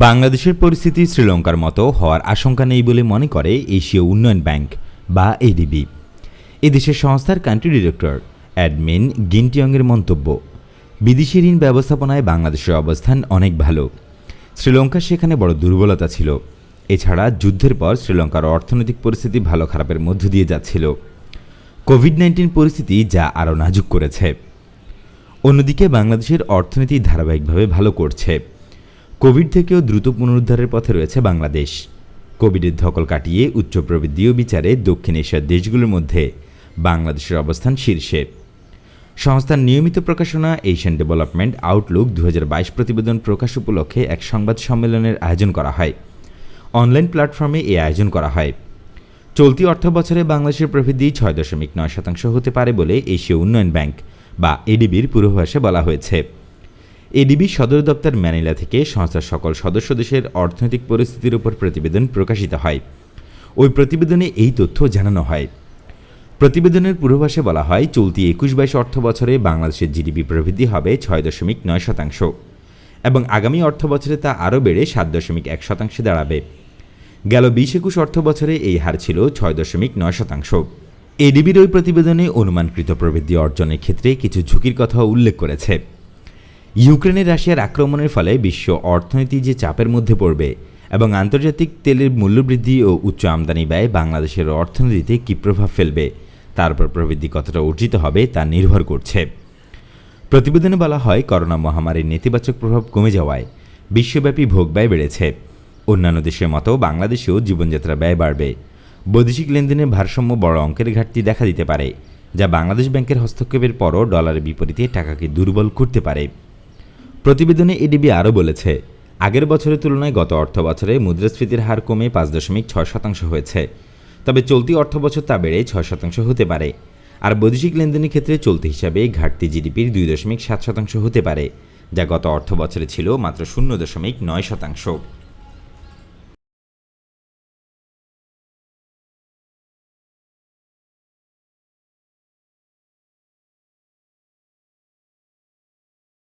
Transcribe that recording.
বাংলাদেশের পরিস্থিতি শ্রীলঙ্কার মতো হওয়ার আশঙ্কা নেই বলে মনে করে এশীয় উন্নয়ন ব্যাংক বা এডিবি। এদেশের সংস্থার কান্ট্রি ডিরেক্টর অ্যাডমিন গিনটিয়ংয়ের মন্তব্য, বিদেশি ঋণ ব্যবস্থাপনায় বাংলাদেশের অবস্থান অনেক ভালো। শ্রীলঙ্কা সেখানে বড় দুর্বলতা ছিল। এছাড়া যুদ্ধের পর শ্রীলঙ্কার অর্থনৈতিক পরিস্থিতি ভালো খারাপের মধ্য দিয়ে যাচ্ছিল। কোভিড নাইন্টিন পরিস্থিতি যা আরও নাজুক করেছে। অন্যদিকে বাংলাদেশের অর্থনীতি ধারাবাহিকভাবে ভালো করছে। কোভিড থেকেও দ্রুত পুনরুদ্ধারের পথে রয়েছে বাংলাদেশ। কোভিডের ধকল কাটিয়ে উচ্চ প্রবৃদ্ধি ও বিচারে দক্ষিণ এশিয়ার দেশগুলোর মধ্যে বাংলাদেশের অবস্থান শীর্ষে। সংস্থার নিয়মিত প্রকাশনা এশিয়ান ডেভেলপমেন্ট আউটলুক দু হাজার বাইশ প্রতিবেদন প্রকাশ উপলক্ষে এক সংবাদ সম্মেলনের আয়োজন করা হয়। অনলাইন প্ল্যাটফর্মে এই আয়োজন করা হয়। চলতি অর্থ বছরে বাংলাদেশের প্রবৃদ্ধি ছয় দশমিক নয় শতাংশ হতে পারে বলে এশীয় উন্নয়ন ব্যাংক বা এডিবির পূর্বাভাসে বলা হয়েছে। এডিবির সদর দপ্তর ম্যানিলা থেকে সংস্থার সকল সদস্য দেশের অর্থনৈতিক পরিস্থিতির উপর প্রতিবেদন প্রকাশিত হয়। ওই প্রতিবেদনে এই তথ্য জানানো হয়। প্রতিবেদনের পূর্বাভাসে বলা হয়, চলতি একুশ বাইশ অর্থ বছরে বাংলাদেশের জিডিপি প্রবৃদ্ধি হবে ছয় দশমিক নয় শতাংশ এবং আগামী অর্থ বছরে তা আরও বেড়ে সাত দশমিক এক শতাংশে দাঁড়াবে। গেল বিশ একুশ অর্থ বছরে এই হার ছিল ছয় দশমিক নয় শতাংশ। এডিবির ওই প্রতিবেদনে অনুমানকৃত প্রবৃদ্ধি অর্জনের ক্ষেত্রে কিছু ঝুঁকির কথা উল্লেখ করেছে। ইউক্রেনে রাশিয়ার আক্রমণের ফলে বিশ্ব অর্থনীতি যে চাপের মধ্যে পড়বে এবং আন্তর্জাতিক তেলের মূল্যবৃদ্ধি ও উচ্চ আমদানি ব্যয় বাংলাদেশের অর্থনীতিতে কী প্রভাব ফেলবে, তার উপর প্রবৃদ্ধি কতটা অর্জিত হবে তা নির্ভর করছে। প্রতিবেদনে বলা হয়, করোনা মহামারীর নেতিবাচক প্রভাব কমে যাওয়ায় বিশ্বব্যাপী ভোগ ব্যয় বেড়েছে। অন্যান্য দেশের মতো বাংলাদেশেও জীবনযাত্রা ব্যয় বাড়বে। বৈদেশিক লেনদেনের ভারসাম্য বড় অঙ্কের ঘাটতি দেখা দিতে পারে, যা বাংলাদেশ ব্যাংকের হস্তক্ষেপের পরও ডলারের বিপরীতে টাকাকে দুর্বল করতে পারে। প্রতিবেদনে এডিবি আরও বলেছে, আগের বছরের তুলনায় গত অর্থ বছরে মুদ্রাস্ফীতির হার কমে পাঁচ দশমিক ছয় শতাংশ হয়েছে। তবে চলতি অর্থ বছর তা বেড়ে ছয় শতাংশ হতে পারে। আর বৈদেশিক লেনদেনের ক্ষেত্রে চলতি হিসাবে ঘাটতি জিডিপির দুই দশমিক সাত শতাংশ হতে পারে, যা গত অর্থ বছরে ছিল মাত্র শূন্য দশমিক নয় শতাংশ।